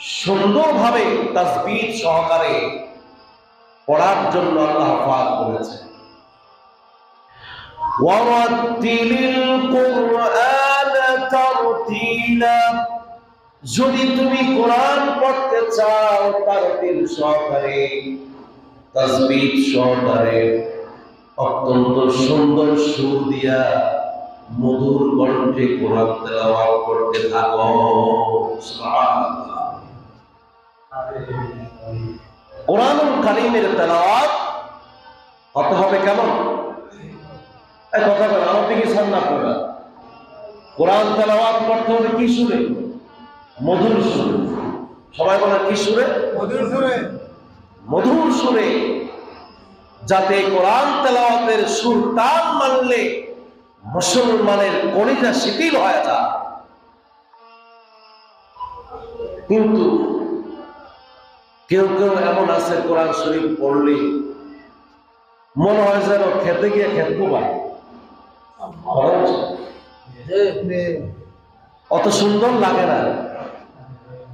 সুন্দরভাবে তাসবিদ সহকারে পড়ার জন্য আল্লাহ পাক বলেছে যদি তুমি কোরআন পড়তে চাও, তারতিল সহকারে তাসবিদ সহকারে অত্যন্ত সুন্দর সুর দিয়া মধুর কণ্ঠে কোরআন তেলাওয়াত করতে থাকো। সুবহানাল্লাহ। কোরআনুল কারীমের তেলাওয়াত হতে হবে কেমন? এই কথা বলে আমার দিকে সান্না পড়া কোরআন তেলাওয়াত করতে হবে কি সুরে? মধুর সুরে। সবাই বলে কি সুরে? মধুর সুরে। মধুর সুরে। যাতে কোরআন তেলাওয়াতের সুর তাল মানলে মুসলমানের কলিজা শিথিল হয়ে যায়। কিন্তু কেউ কেউ এমন আছে কোরআন শরীফ পড়লে মনে হয় যেন খেতে গিয়ে খেত পায় অত সুন্দর লাগে না।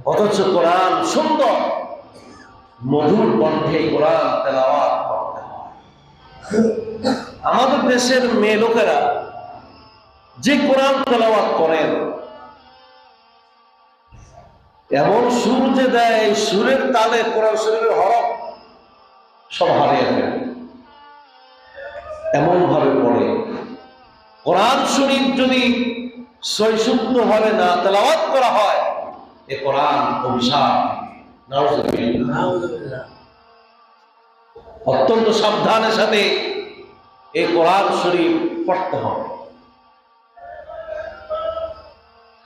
অথচ কোরআন সুন্দর। মধুর কণ্ঠে কোরআন তেলাওয়াত আমাদের দেশের মেয়ে লোকেরা যে কোরআন তেলাওয়াত করেন এমন সুর যে দেয় সুরের তালে কোরআন শরীরের হরফ সব হারিয়ে এমন ভাবে পড়ে। কোরআন শরীফ যদি সৈশুদ্ধ ভাবে না তেলাওয়াত করা হয় এ কোরআন অভিশাপ। অত্যন্ত সাবধানের সাথে এই কোরআন শরীফ পড়তে হবে।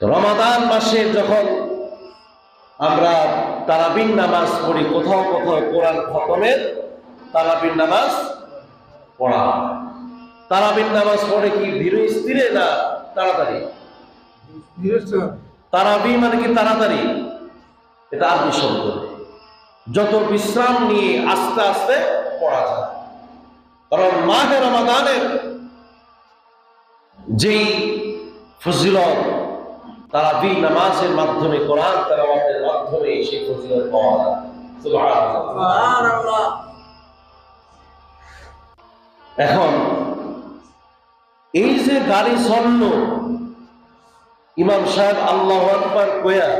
রমাদান মাসে যখন আমরা তারাবিন নামাজ পড়ি। কোথাও কোথাও কোরআন খতমের তারাবিন নামাজ পড়া তারাবিন নামাজ পড়ে কি ধীর স্থিরে না তাড়াতাড়ি? তারাবি মানে কি তাড়াতাড়ি? এটা আরবি শব্দ। যত বিশ্রাম নিয়ে আস্তে আস্তে পড়া যায়। কারণ মাহে রমাদানের যেই ফজিলত তারাবি নামাজের মাধ্যমে, কোরআন তেলাওয়াতের মাধ্যমে সেই ফজিলত পাওয়া যায়। এখন, এই যে গাড়ি চলল ইমাম সাহেব আল্লাহ আকবার কয়া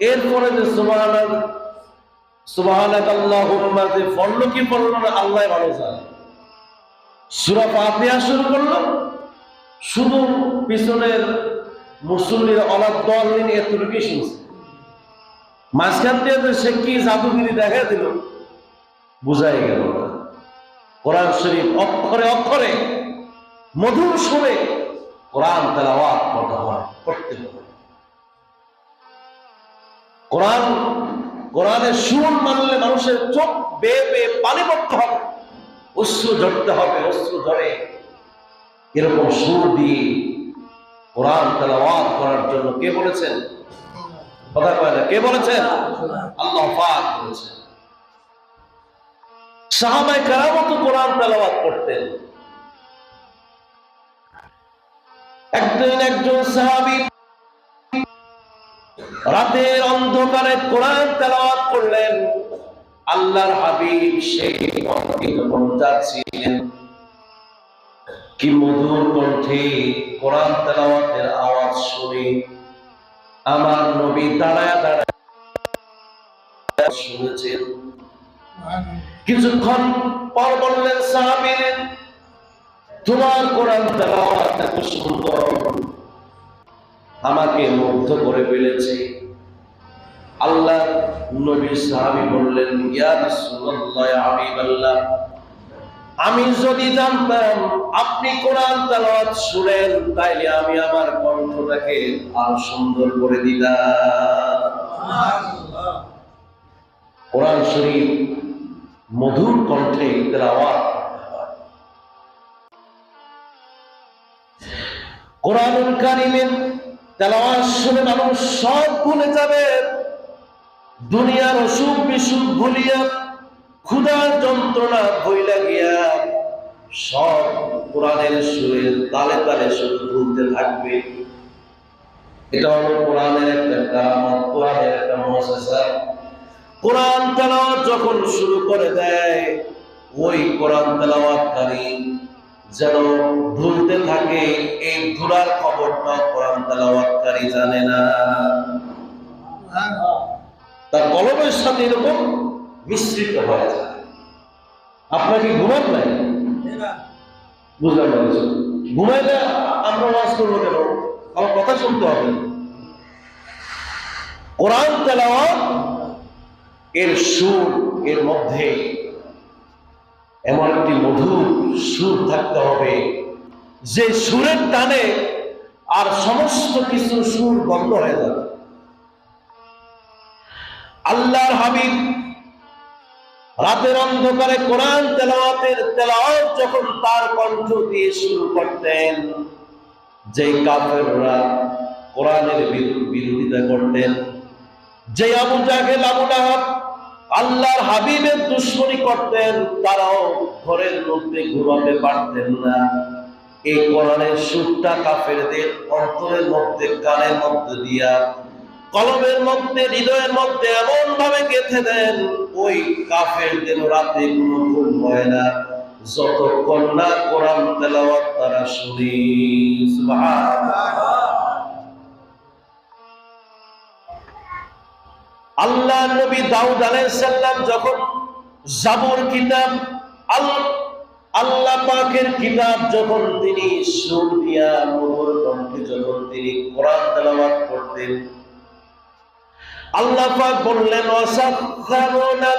এরপরে যে সুবহানাল সুবহানাক আল্লাহুম্মা যে পড়ল কি পড়ল না, আল্লাহ ভালো জানে সূরা ফাতিহা শুরু করল, শুধু পিছনের মুসল্লির মাঝখান দিয়ে সে কি জাদুগিরি দেখা দিল, বুঝাই গেল কোরআন শরীফ অক্ষরে অক্ষরে, মধুর সুরে কোরআন তেলাওয়াত করতে হয় করতে হবে কোরআন, কোরআনের সুর মানলে মানুষের চোখ বেয়ে বেয়ে পানি পড়তে হবে, অশ্রু ঝরতে হবে, অশ্রু ঝরে। এরকম সুর দিয়ে কোরআন তেলাওয়াত করার জন্য কে বলেছেন? কথা কয় না, কে বলেছেন? আল্লাহ পাক বলেছেন। সাহাবাই কারামত কোরআন তেলাওয়াত করতেন। একদিন একজন সাহাবী রাতের অন্ধকারে কোরআন তেলাওয়াত করলেন। আল্লাহর হাবিব সেই যখন যাচ্ছিলেন কি মধুর কণ্ঠে কোরআন তেলাওয়াতের আওয়াজ শুনে। আমার নবী দাঁড়ায় দাঁড়ায় শুনেছেন। কিছুক্ষণ পর বললেন সাহাবীর তোমার কোরআন তেলাওয়াত এত সুন্দর। আমাকে মুগ্ধ করে ফেলেছে। আল্লাহ নবী সাহাবী বললেন, ইয়া রাসূলুল্লাহ হাবিবাল্লাহ আমি যদি জানতাম আপনি কোরআন তেলাওয়াত শুনেন, তাইলে আমি আমার কণ্ঠটাকে আরও সুন্দর করে দিতাম কোরআন শরীফ মধুর কণ্ঠে তেলাওয়াত। কোরআনুল কারিমের তেলাওয়াত শুনে মানুষ সব ভুলে যাবে দুনিয়ার অসুখ বিসুখ ভুলিয়া ক্ষুধার যন্ত্রণা ভইলা গিয়া সব কোরআনের সুরে তালে তালে শুধু ভুলতে থাকবে। এটা হলো কোরআনের একটা কারামত, কোরআনের একটা মজা কোরআন তেলাওয়াত যখন শুরু করে দেয়, ওই কোরআন তেলাওয়াতকারী যেন ভুলতে থাকে, এই ভুলার খবরটা কোরআন তেলাওয়াতকারী জানে না। তার কলমের সাথে এরকম মিশ্রিত হয়ে যায়। আপনাকে ঘুমান নাই? বুঝলাম না কিছু। ঘুমাইলে আমরা ওয়াজ করব কেন? আমার কথা শুনতে হবে। কোরআন তেলাওয়াত এর সুর এর মধ্যে এমন একটি মধুর সুর থাকতে হবে। যে সুরের টানে আর সমস্ত কিছু সুর বন্ধ হয়ে যাবে। আল্লাহর হাবিব রাতের অন্ধকারে কোরআন তেলাওয়াতের তেলাওয়াত যখন তার কণ্ঠ দিয়ে শুরু করতেন যে কাফেররা কোরআনের বিরোধিতা করতেন যে আবু জাহেল, আবু লাহাব আল্লাহর হাবিবের দুশ্মনী করতেন, তারাও ঘরের মধ্যে ঘুমাতে পারতেন না। এই কোরআনের সুরটা কাফেরদের অন্তরের মধ্যে, কানের মধ্যে দিয়া কলমের মধ্যে, হৃদয়ের মধ্যে এমন ভাবে গেঁথে দেন, ওই কাফেরদের রাতে কোনো ঘুম হয় না। যতক্ষণ না কোরআন তেলাওয়াত তারা শুনি। আল্লাহ নবী দাউদ আলাইসাল্লাম যখন কিতাব, আল, আল্লাহ পাকের কিতাব যখন তিনি সুর দিয়া মধুর কণ্ঠে যখন তিনি কোরআন তেলাওয়াত করতেন আল্লাহ পাক বললেন ওয়াসাখখারুনা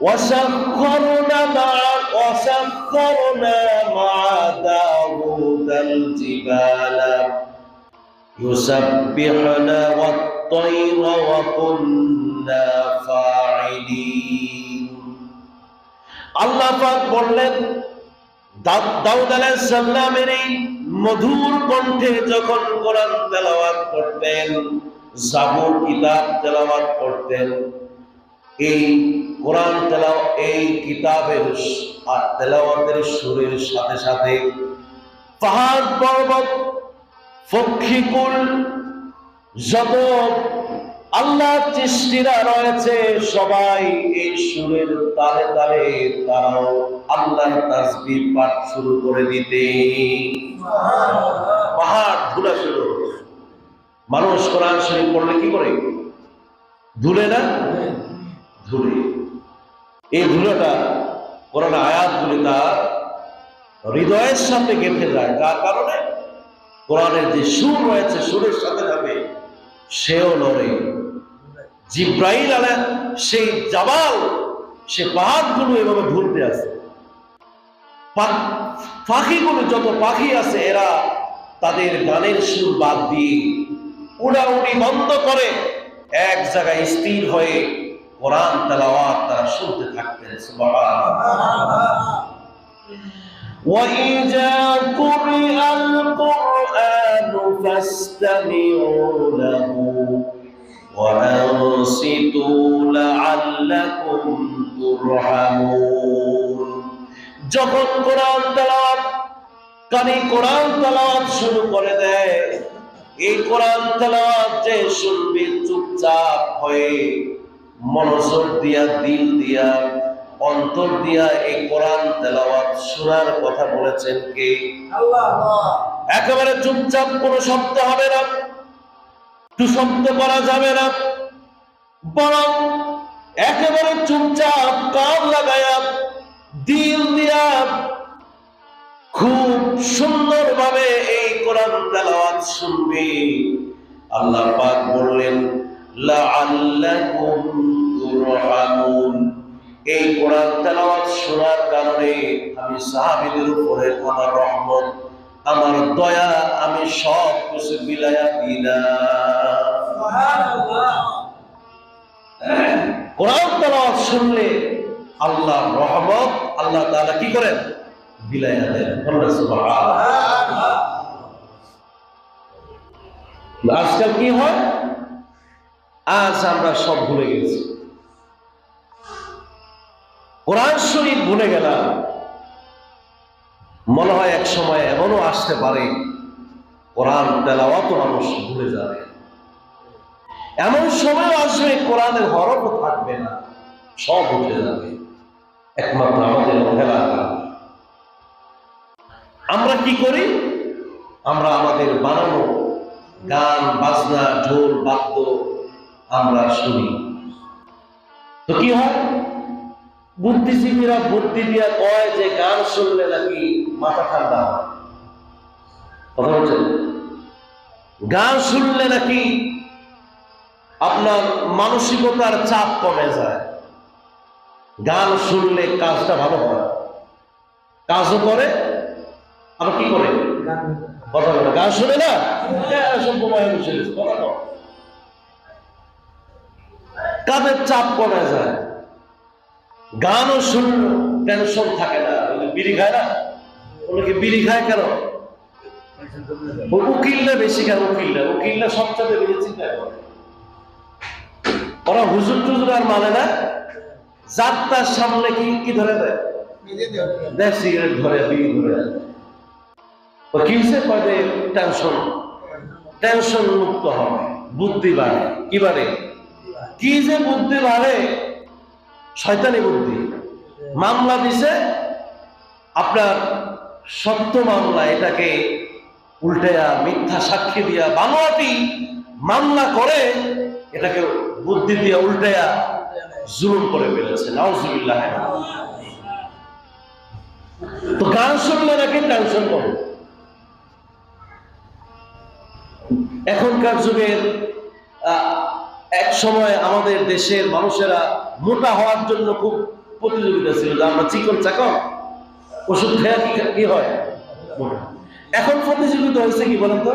ওয়াসাখখারুনা মা ওয়াসাখখারুনা মা দাউদাল জিবালা ইউসাব্বিহুনা ওয়াত-তায়রা ওয়া কুন্না ফাইলিন আল্লাহ পাক বললেন দাউদ আলাইহিস সালামের এই মধুর কণ্ঠে যখন কোরআন তেলাওয়াত করতেন জাবুর কিতাব তেলাওয়াত করতেন। এই কোরআন তেলাও, এই কিতাবের আর তেলাওয়াতের সুরের সাথে সাথে পাহাড় পর্বত পক্ষীকুল যত আল্লাহ সৃষ্টিরা রয়েছে, সবাই এই সুরের তালে তালে তারাও আল্লাহর তাসবি পাঠ শুরু করে দিতে পাহাড় ধুলা শুরু মানুষ কোরআন শরীফ পড়লে কি করে? ধুলে না? ধুলে। এই ধুলোটা কোরআন আয়াতগুলি তার হৃদয়ের সাথে গেঁথে যায়। যার কারণে কোরআনের যে সুর রয়েছে, সুরের সাথে সাথে সেও লড়ে জিব্রাইল আলা সেই জাবাল, সে পাহাড়গুলো এভাবে ঘুরতে আছে পাখিগুলো, যত পাখি আছে, এরা তাদের গানের সুর বাদ দিয়ে উড়াউড়ি বন্ধ করে এক জায়গায় স্থির হয়ে কোরআন তেলাওয়াত তারা শুনতে থাকতেন সুবহানাল্লাহ وإذا قرئ القرآن فاستمعوا له وأنصتوا لعلكم ترحمون যখন কোরআন তেলাওয়াত কানি কোরআন তেলাওয়াত শুরু করে দেয় এই কোরআন তেলাওয়াত যে শুনবে চুপচাপ হয়ে মনোযোগ দিয়া দিল দিয়া অন্তর দিয়া এই কোরআন তেলাওয়াত শোনার কথা বলেছেন কে? একেবারে চুপচাপ কোনো শব্দ হবে না একটু শব্দ করা যাবে না বরং একেবারে চুপচাপ কান লাগায়া দিল দিয়া খুব সুন্দর ভাবে এই কোরআন তেলাওয়াত শুনবে। আল্লাহ পাক বললেন, লাআল্লাকুম তুরহামুন। এই কোরআন তেলাওয়াত শোনার কারণে আমি সাহাবীদের উপরে আমার রহমত, আমার দয়া, আমি সব কিছু বিলায়া দিলাম। কোরআন তেলাওয়াত শুনলে আল্লাহ রহমত, আল্লাহ তাআলা কি করেন? বিলায়া দেন আজকাল কি হয়? আজ আমরা সব ভুলে গেছি। কোরআন শরীফ ভুলে গেলাম। মনে হয় এক সময় এমনও আসতে পারে, কোরআন তেলাওয়াত মানুষ ভুলে যাবে। এমন সময় আসবে, কোরআনের হরফও থাকবে না, সব উঠে যাবে। একমাত্র আমাদের অবহেলা আমরা কি করি? আমরা আমাদের বানানো গান, বাজনা, ঢোল, বাদ্য আমরা শুনি। তো কি হয়? বুদ্ধিজীবীরা বুদ্ধি দিয়া কয় যে গান শুনলে নাকি মাথা ঠান্ডা হয়। গান শুনলে নাকি আপনার মানসিকতার চাপ কমে যায়। গান শুনলে কাজটা ভালো হয়। কাজও করে আবার কি করে? কথা বলে। গান শুনে না? হ্যাঁ, সব বোমায় বসে কথা কও। কাজের চাপ কমে যায়। গানও শুনলো টেনশন থাকে না। বিড়ি খায় না? ওনাকে বিড়ি খায় কেন? ও উকিলরা বেশি কেন? উকিলরা উকিলরা সবচেয়ে বেশি চিন্তা করে। ওরা হুজুর টুজুর আর মানে না? যাত্রার সামনে কি কি ধরে দেয়? দেয় সিগারেট ধরে বিড়ি ধরে। ও কি হয়েছে টেনশন টেনশন মুক্ত হবে, বুদ্ধি বাড়ে। কি বাড়ে? কি যে বুদ্ধি বাড়ে? শয়তানি বুদ্ধি। মামলা দিছে, আপনার সত্য মামলা, এটাকে উল্টেয়া মিথ্যা সাক্ষী দিয়া বানোয়াটি মামলা করে, এটাকে বুদ্ধি দিয়া উল্টেয়া জুলুম করে ফেলেছে। নাউজুবিল্লাহ। তো গান শুনলে নাকি টেনশন কম? এখনকার যুগের এক সময় আমাদের দেশের মানুষেরা মোটা হওয়ার জন্য খুব প্রতিযোগিতা ছিল যে আমরা চিকন চাকন, ওষুধ খেয়ে কি হয়? এখন প্রতিযোগিতা হয়েছে কি বলেন তো?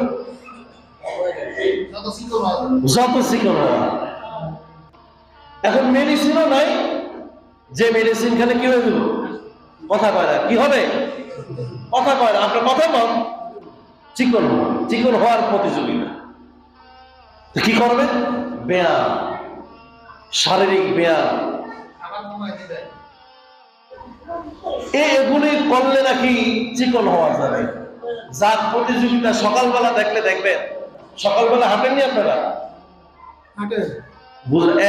যত চিকন হওয়া। এখন মেডিসিনও নাই, যে মেডিসিন খেলে কি হয়ে যাবে? কথা কয় কি হবে? কথা কয় আপনার কথা বল। চিকন চিকন হওয়ার প্রতিযোগিতা। কি করবে? ব্যায়াম। শারীরিক ব্যায়াম। এগুলি করলে নাকি চিকন হওয়া যাবে। যার প্রতিযোগিতা সকালবেলা দেখলে দেখবেন। সকালবেলা হাঁটেননি আপনারা?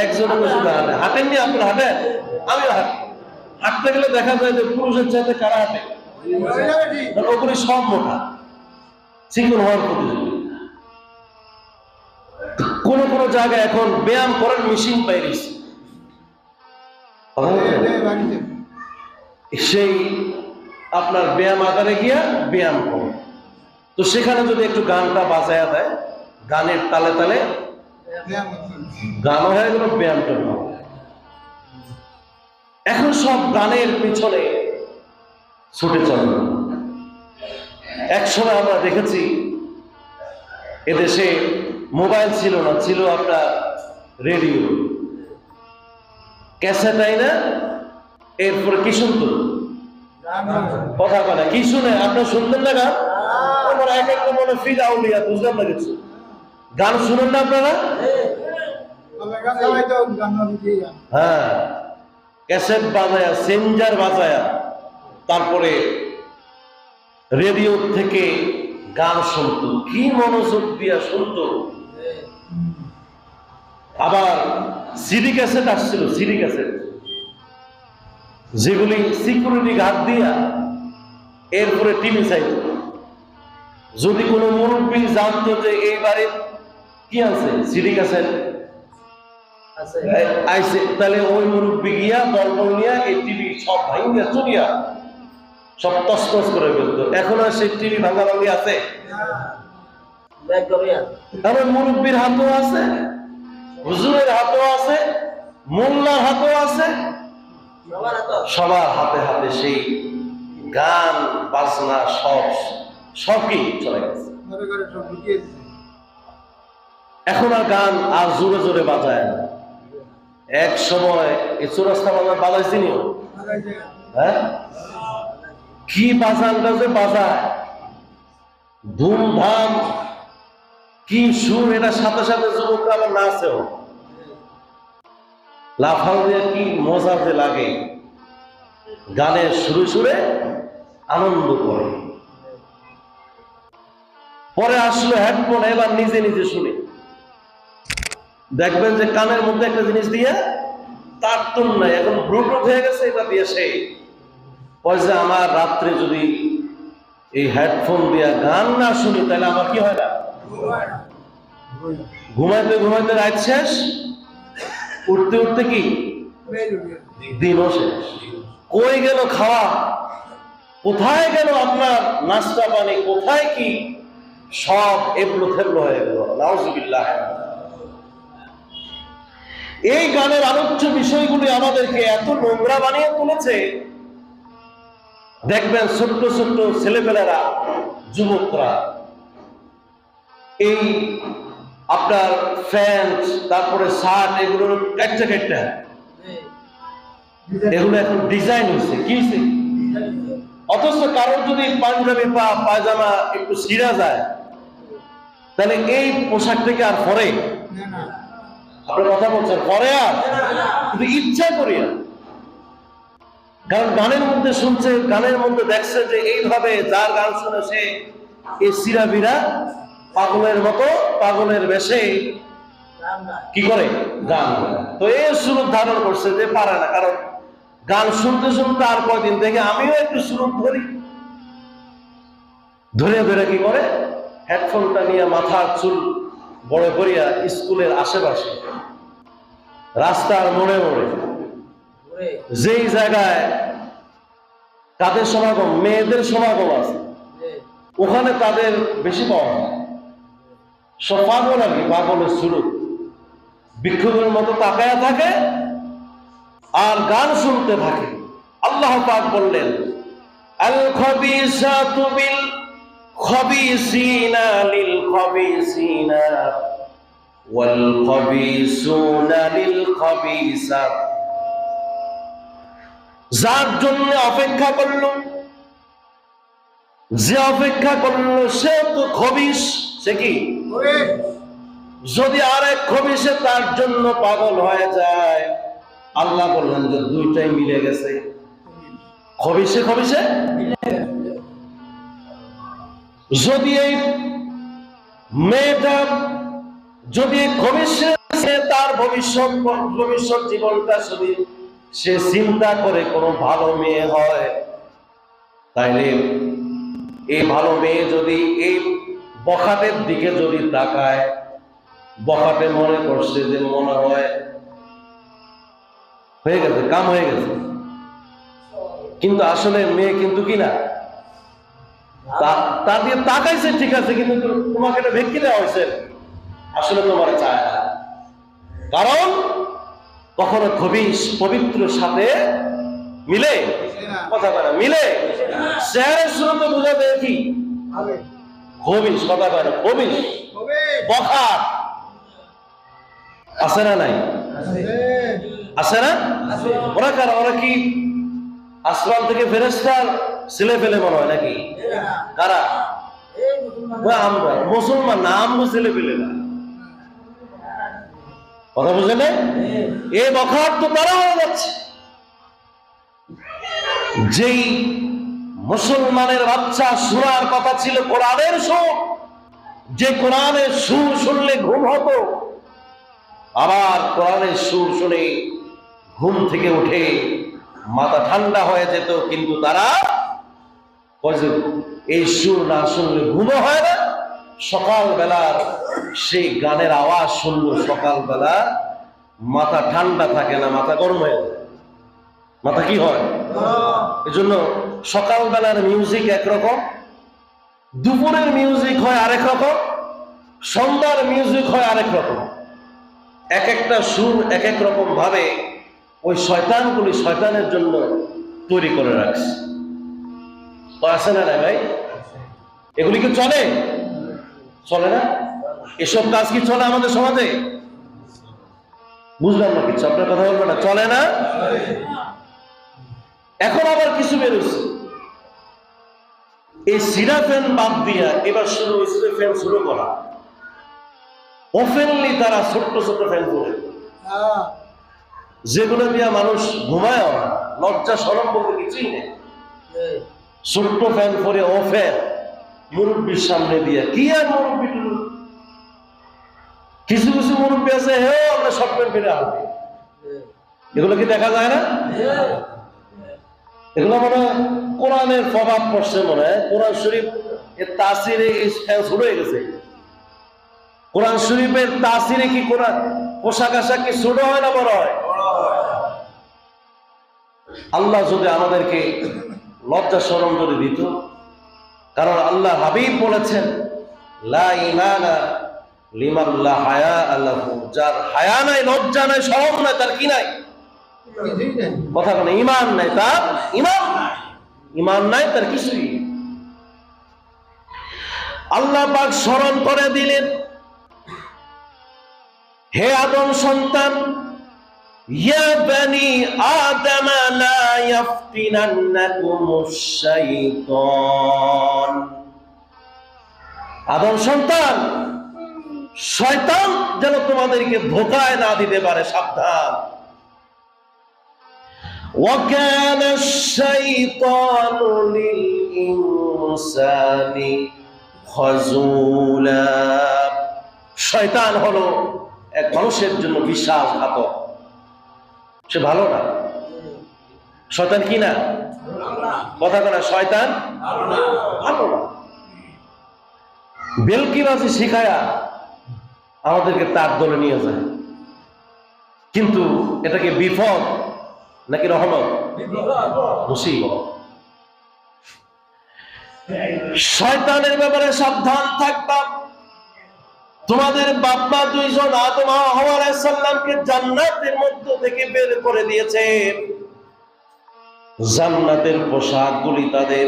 একজন হাঁটে। হাঁটেননি আপনারা? হাঁটেন? আমিও হাঁটি। হাঁটতে গেলে দেখা যায় যে পুরুষের চাইতে কারা হাঁটে? কারণ ওগুলি সব মোটা চিকন হওয়ার প্রতিযোগিতা কোন কোন জায়গায় এখন ব্যায়াম করার মেশিন পাইরিস সেই আপনার ব্যায়াম আকারে গিয়া ব্যায়াম করে তো সেখানে যদি একটু গানটা বাজায়া দেয় গানের তালে তালে গান হয়ে গেল ব্যায়ামটা এখন সব গানের পিছনে ছুটে চলে এক সময় আমরা দেখেছি এদেশে মোবাইল ছিল না, ছিল আপনার রেডিও। ক্যাসেট আইনা এরপরে কি শুনতো কথা বলে কি শুনে? আপনার শুনতেন না গান? আমার এক একটা মনে ফিল আউলিয়া বুঝলাম না কিছু। গান শুনেন না আপনারা? হ্যাঁ। ক্যাসেট বাজায়া সেঞ্জার বাজায়া, তারপরে রেডিও থেকে গান শুনতো কি মনোযোগ দিয়া শুনতো আবার সিডি ক্যাসেট আসছিল সিডি ক্যাসেট যেগুলি সিকিউরিটি গার্ড দিয়া এরপরে টিভি চাইত। যদি কোনো মুরব্বী জানতো যে এই কি আছে সিডি ক্যাসেট আইসে তাহলে ওই মুরব্বী গিয়া দলবল নিয়া এই টিভি সব ভাঙিয়া চুরিয়া সব তসতস করে ফেলতো। এখন আর সেই টিভি ভাঙা ভাঙি আছে। কারণ মুরব্বীর হাতও আছে। হুজুরের হাতও আছে মোল্লার হাতও আছে। সবার হাতে হাতে সেই গান বাজনা সব সবই চলে গেছে। এখন আর গান আর জোরে জোরে বাজায় না। এক সময় এই চোরাস্তা বাজার বাজাইছিনিও হ্যাঁ? কি বাজানটা যে বাজায়? ধুমধাম। কি সুর এটা সাথে সাথে যুবকরা আবার নাচেও। লাফাও দিয়ে কি মজা যে লাগে। গানের সুরে সুরে আনন্দ করে। পরে আসলো হেডফোন এবার নিজে নিজে শুনে। দেখবেন যে কানের মধ্যে একটা জিনিস দিয়ে তার তুল নাই, এখন ব্লুটুথ হয়ে গেছে এটা দিয়ে সে। যে আমার রাত্রে যদি এই হেডফোন দিয়ে গান না শুনি, তাহলে আমার কি হয় না? ঘুমাইতে ঘুমাইতে রাত শেষ। উঠতে উঠতে কি? দিনও শেষ। কই গেল খাওয়া? কোথায় গেল আপনার নাস্তা পানি? কোথায় কি? সব এবলো থেবলো হয়ে গেল। এই গানের আলোচ্য বিষয়গুলি আমাদেরকে এত নোংরা বানিয়ে তুলেছে। দেখবেন ছোট্ট ছোট্ট ছেলেপেলেরা, যুবকরা, এই আপনার প্যান্ট তারপরে শার্ট এগুলো একটা একটা এগুলো এখন ডিজাইন হয়েছে কি হয়েছে অথচ কারোর যদি পাঞ্জাবি বা পায়জামা একটু ছিঁড়া যায় তাহলে এই পোশাক থেকে আর পরে? আপনার কথা বলছেন পরে আর? কিন্তু ইচ্ছা করি আর। কারণ গানের মধ্যে শুনছে গানের মধ্যে দেখছে যে এইভাবে যার গান শুনে সে এই সিরাবিরা পাগলের মতো, পাগলের বেশে কি করে? গান তো এই সুরত ধারণ করছে যে পারে না, কারণ গান শুনতে শুনতে আর কয়দিন থেকে আমিও একটু সুরত ধরি। ধরে ধরে কি করে? হেডফোনটা নিয়ে মাথার চুল বড় করিয়া স্কুলের আশেপাশে, রাস্তার মোড়ে মোড়ে, যেই জায়গায় তাদের সমাগম, মেয়েদের সমাগম আছে, ওখানে তাদের বেশি পাওয়া যায়। শুরু বিক্ষোভের মতো তাকায়া থাকে আর গান শুনতে থাকে। আল্লাহ পাক বললেন, আল যার জন্য অপেক্ষা করল, যে অপেক্ষা করল সে তো খবিস, সে কি? যদি আর এক খবিসে তার জন্য পাগল হয়ে যায়, আল্লাহ বললেন যে দুইটাই মিলে গেছে। খবিসে খবিসে যদি এই মেয়েটা, যদি খবিসে তার ভবিষ্যৎ ভবিষ্যৎ জীবনটা যদি সে চিন্তা করে কোনো ভালো মেয়ে হয়, তাইলে এই ভালো মেয়ে যদি এই বখাটের দিকে যদি তাকায় বখাটে মনে করছে যে মনে হয় হয়ে গেছে কাম হয়ে গেছে। কিন্তু আসলে মেয়ে কিন্তু কি না? তা- তার দিয়ে তাকাইছে ঠিক আছে কিন্তু তোমাকে এটা ভেক্কি দেওয়া হয়েছে। আসলে তোমার চায় না। কারণ কখনো খবিস পবিত্র সাথে মিলে? কথা না মিলে? চেহারের শুরুতে বোঝা যায় কি? খবিস কথা কয় না খবিস বখাট। আছে না নাই? আছে না? ওরা কারা ওরা কি আসমান থেকে ফেরেস্তার ছেলে ফেলে মনে হয় নাকি? কারা? আমরা, মুসলমান না, আমরা ছেলে ফেলে না। কথা বুঝে নেই? এ বখার তো তারা হয়ে যাচ্ছে। যেই মুসলমানের বাচ্চা শোনার কথা ছিল কোরআনের সুর। যে কোরআনের সুর শুনলে ঘুম হতো, আবার কোরআনের সুর শুনে ঘুম থেকে উঠে মাথা ঠান্ডা হয়ে যেত, কিন্তু তারা এই সুর না শুনলে ঘুমও হয় না। সকালবেলার সেই গানের আওয়াজ শুনলো, সকালবেলা মাথা ঠান্ডা থাকে না, মাথা গরম হয়ে যায়। মাথা কি হয়? এজন্য সকালবেলার মিউজিক একরকম, দুপুরের মিউজিক হয় আরেক রকম, সন্ধ্যার মিউজিক হয় আরেক রকম। এক একটা সুর এক এক রকম ভাবে ওই শয়তানগুলি শয়তানের জন্য তৈরি করে রাখছে। তো না না ভাই? এগুলি কি চলে? চলে না? এসব কাজ কি চলে আমাদের সমাজে? বুঝলাম না কিছু, আপনার কথা বলবেন না। চলে না? এখন আবার কিছু বেরোচ্ছে এই সিরা ফ্যান বাদ দিয়া এবার শুরু হয়েছিল ফ্যান শুরু করা। ওপেনলি তারা ছোট্ট ছোট্ট ফ্যান করে যেগুলো দিয়ে মানুষ ঘুমায় লজ্জা সরম বলতে কিছুই নেই। ছোট্ট ফ্যান করে ও ফ্যান মুরব্বীর সামনে দিয়ে। কি আর মুরব্বী? কিছু কিছু মুরব্বী আছে হেও আমরা শর্ট প্যান্ট ফিরে আসবে এগুলো কি দেখা যায় না? এগুলো মনে হয় কোরআনের প্রভাব পড়ছে মনে হয়। কোরআন শরীফ এর তাসিরে শুরু হয়ে গেছে। কোরআন শরীফের তাসিরে কি কোরআন পোশাক আশাক কি ছোট হয় না বড় হয়? আল্লাহ যদি আমাদেরকে লজ্জা স্মরণ যদি দিত, কারণ আল্লাহ হাবিব বলেছেন, লা ইমানা লিমান লা হায়া আল্লাহ যার হায়া নাই, লজ্জা নাই, শরম নাই, তার কি নাই? কথা বলে, ইমান নাই তার ইমান ইমান নাই, তার কিছুই আল্লাহ পাক স্মরণ করে দিলেন, হে আদম সন্তান আদম সন্তান, শয়তান যেন তোমাদেরকে ধোকায় না দিতে পারে, সাবধান। وكان الشيطان للإنسان خذولا শয়তান হলো এক মানুষের জন্য বিশাল ঘাতক সে ভালো না শয়তান কি না কথা কথা শয়তান ভালো না বেলকিবাজি শিখায়া আমাদেরকে তার দলে নিয়ে যায় কিন্তু এটাকে বিপদ নাকি রহমত? মুসিবত। শয়তানের ব্যাপারে সাবধান থাকবা। তোমাদের বাপ্পা দুইজন আদম সাল্লামকে জান্নাতের মধ্য থেকে বের করে দিয়েছে। জান্নাতের পোশাকগুলি তাদের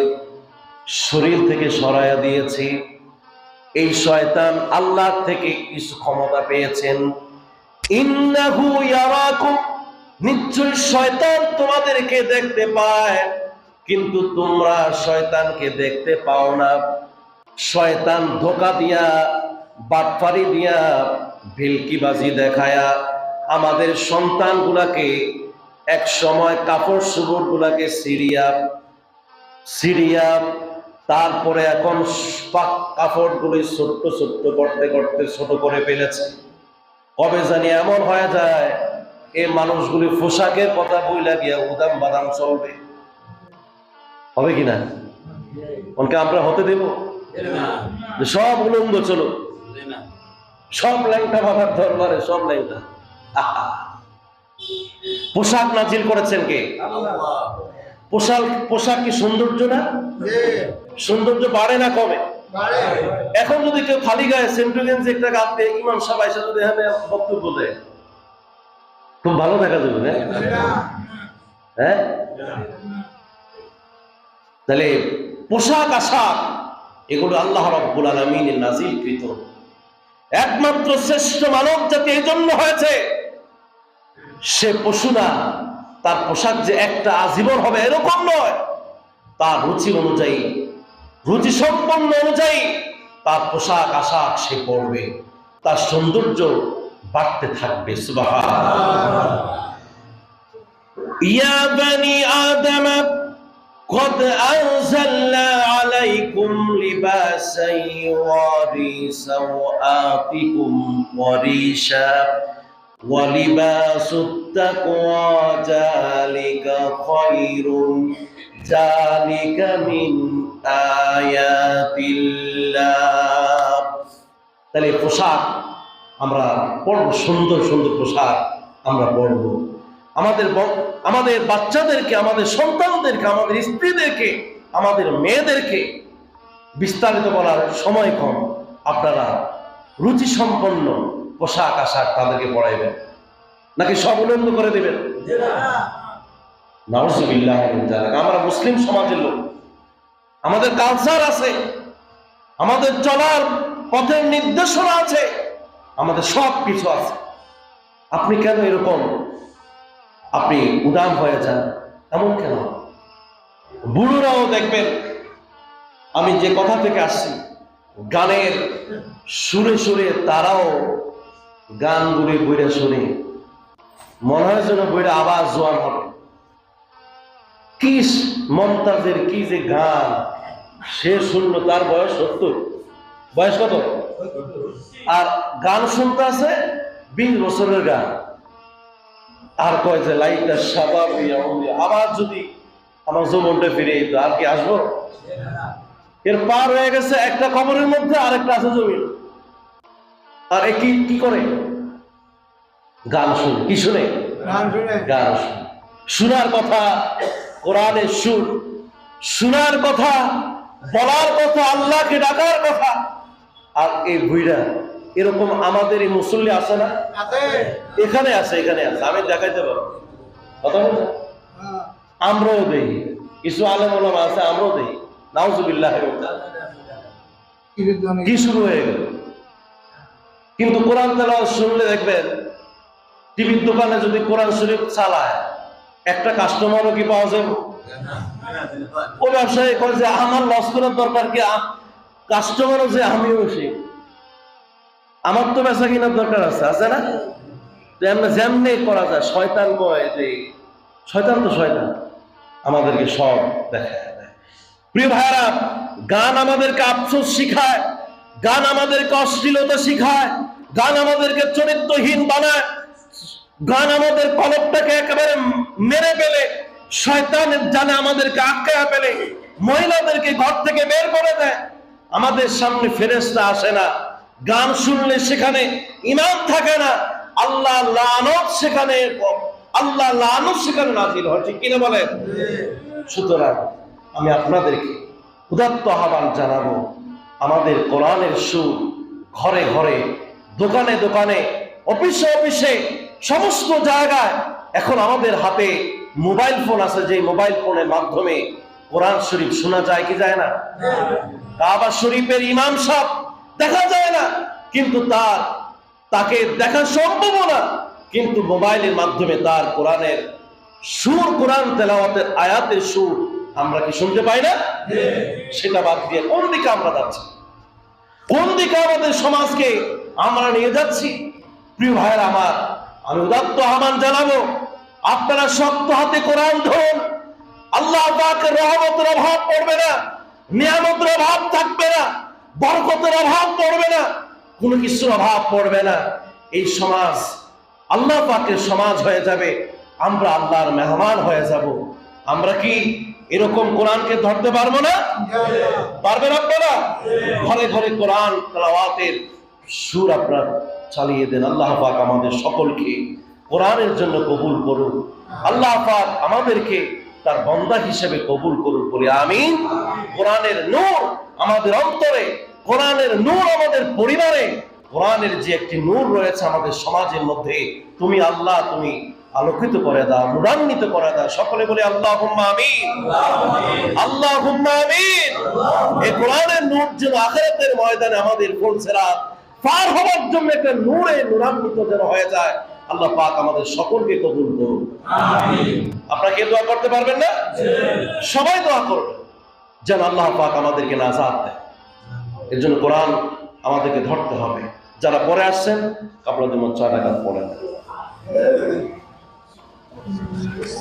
শরীর থেকে সরাইয়া দিয়েছে। এই শয়তান আল্লাহ থেকে কিছু ক্ষমতা পেয়েছেন। ইন্নাহু ইয়ারাকুম নিশ্চয় শয়তান তোমাদেরকে দেখতে পায়, কিন্তু তোমরা শয়তানকে দেখতে পাও না। শয়তান ধোকা দিয়া, বাটফারি দিয়া, ভেলকিবাজি দেখায়া আমাদের সন্তানগুলাকে এক সময় কাপড় সুবর গুলাকে সিরিয়া সিরিয়া, তারপরে এখন কাপড় গুলি ছোট্ট ছোট্ট করতে করতে ছোট করে ফেলেছে। কবে জানি এমন হয়ে যায় এই মানুষগুলি পোশাকের কথা বইলা গিয়া উদাম বাদাম চলবে। হবে কিনা ওনকে আমরা হতে দেব? সব উলঙ্গ চলো সব ল্যাংটা বাবার দরবারে সব ল্যাংটা। পোশাক নাজিল করেছেন কে? পোশাক পোশাক কি সৌন্দর্য না? সৌন্দর্য বাড়ে না কমে? এখন যদি কেউ খালি গায়ে সেন্টু গেঞ্জি একটা গাতে ইমাম সাহেব এসে যদি এখানে বক্তব্য দেয়। খুব ভালো দেখা যাবে না হ্যাঁ? তাহলে পোশাক আশাক, এগুলো আল্লাহ রব্বুল আলমিনের নাজিলকৃত। একমাত্র শ্রেষ্ঠ মানব জাতি এই জন্য হয়েছে, সে পশু না, তার পোশাক যে একটা আজীবন হবে এরকম নয়। তার রুচি অনুযায়ী, রুচি সম্পন্ন অনুযায়ী তার পোশাক আশাক সে পরবে। তার সৌন্দর্য বাড়তে থাকবে সুবহান ইয়া বানি আদম قد أنزلنا عليكم لباسا يواري سوآتكم وريشا ولباس التقوى ذلك خير ذلك من آيات الله তাহলে পোশাক আমরা পরবো সুন্দর সুন্দর পোশাক আমরা পরবো আমাদের আমাদের বাচ্চাদেরকে, আমাদের সন্তানদেরকে, আমাদের স্ত্রীদেরকে, আমাদের মেয়েদেরকে বিস্তারিত বলার সময় কম। আপনারা রুচি সম্পন্ন পোশাক, আশাক তাদেরকে পড়াইবেন। নাকি সব উলঙ্গ করে দেবেন। আমরা মুসলিম সমাজের লোক। আমাদের কালচার আছে। আমাদের চলার পথের নির্দেশনা আছে। আমাদের সব কিছু আছে। আপনি কেন এরকম? আপনি উদাম হয়ে যান। এমন কেন? বুড়োরাও দেখবেন, আমি যে কথা থেকে আসছি, গানের সুরে সুরে তারাও গানগুলি বইরা শুনে। মনে হয় যেন বইটা আবার জোয়ান হবে। কি মমতাজের কি যে গান? সে শুনলো, তার বয়স সত্তর। বয়স কত? আর গান শুনতে আছে বিশ বছরের গান। আর কয় যে লাইটটা হইয়া আবার যদি আমার যৌবনটা ফিরে যেত আর কি আসব? এর পার হয়ে গেছে একটা কবরের মধ্যে আরেকটা আছে জমিন। আর এ কি কি করে? গান শুনে। কি শুনে? গান শুনে। গান। শোনার কথা কোরআনের সুর শোনার কথা বলার কথা আল্লাহকে ডাকার কথা। আর এই বুইরা এরকম আমাদের এই মুসল্লি আছে না? এখানে আছে এখানে আছে। আমি দেখাইতে পারব। কথা বলছেন? হ্যাঁ। আমরাও দেই। কিছু আলেম ওলামা আছে আমরাও দেই। নাউজুবিল্লাহ কি শুরু হয়ে গেল? কিন্তু কোরআন তেলাওয়াত শুনলে দেখবেন টিভির দোকানে যদি কোরআন শরীফ চালায় একটা কাস্টমারও কি পাওয়া যাবে? ও ব্যবসায়ী কয় যে আমার লস করার দরকার কি? কাস্টমারও যে আমিও সে আমার তো বেচা কিনার দরকার আছে আছে না? যেমন করা যায়, শয়তান কয় যে, শয়তান তো শয়তান, আমাদেরকে সব দেয়। প্রিয় ভাইরা গান আমাদেরকে আফসোস শিখায়, গান আমাদেরকে অশ্লীলতা শিখায়, গান আমাদেরকে চরিত্রহীন বানায়, গান আমাদের কলকটাকে একেবারে মেরে ফেলে শয়তানের জানে আমাদেরকে আটকায়া ফেলে, মহিলাদেরকে ঘর থেকে বের করে দেয়। আমাদের সামনে ফেরেস্তা আসে না। গান শুনলে সেখানে ইমান থাকে না। আল্লাহ লানত সেখানে, আল্লাহ লানত সেখানে নাজিল হয়। ঠিক কিনা বলেন? সুতরাং আমি আপনাদেরকে উদাত্ত আহ্বান জানাব, আমাদের কোরআনের সুর ঘরে ঘরে, দোকানে দোকানে, অফিসে অফিসে, সমস্ত জায়গায় এখন আমাদের হাতে মোবাইল ফোন আছে। যে মোবাইল ফোনের মাধ্যমে কোরআন শরীফ শোনা যায় কি যায় না? কাবা শরীফের ইমাম সাহেব দেখা যায় না, কিন্তু তার, তাকে দেখা সম্ভব না। কিন্তু মোবাইলের মাধ্যমে তার কোরআনের সুর, কোরআন তেলাওয়াতের আয়াতের সুর আমরা কি শুনতে পাই না? সেটা বাদ দিয়ে কোন দিকে আমরা যাচ্ছি? কোন দিকে আমাদের সমাজকে আমরা নিয়ে যাচ্ছি? প্রিয় ভাইয়ের আমার, আমি উদাত্ত আহ্বান জানাব, আপনারা শক্ত হাতে কোরআন ধরুন। আল্লাহ রহমতের অভাব পড়বে না। নিয়ামতের অভাব থাকবে না, বরকতের অভাব পড়বে না, কোনো কিছুর অভাব পড়বে না। এই সমাজ আল্লাহ পাকের সমাজ হয়ে যাবে, আমরা আল্লাহর মেহমান হয়ে যাব। আমরা কি এরকম কোরআনকে ধরতে পারব না? পারবেন আপনারা? ঘরে ঘরে কোরআন তেলাওয়াতের সুর আপনার চালিয়ে দেন। আল্লাহ পাক আমাদের সকলকে কোরআনের জন্য কবুল করুন। আল্লাহ পাক আমাদেরকে তার বন্দা হিসেবে কবুল করুন বলে, আমিন। কোরআনের নূর আমাদের অন্তরে, কোরআনের নূর আমাদের পরিবারে। কোরআনের যে একটি নূর রয়েছে আমাদের সমাজের মধ্যে, তুমি আল্লাহ, তুমি আলোকিত করে দাও নূরান্বিত করে দাও। সকলে বলে আল্লাহ আল্লাহ কোরআনের নূর যেন আখেরাতের ময়দানে আমাদের ফুলসেরা পার হওয়ার জন্য একটা নূরে নূরান্বিত যেন হয়ে যায়। আল্লাহ পাক আমাদের সকলকে কবুল করুন। আপনারা কে দোয়া করতে পারবেন না? সবাই দোয়া করবেন। যেন আল্লাহ পাক আমাদেরকে নাজাদ দেয় এর জন্য কোরআন আমাদেরকে ধরতে হবে। যারা পরে আসছেন আপনাদের মন চার টাকা পড়েন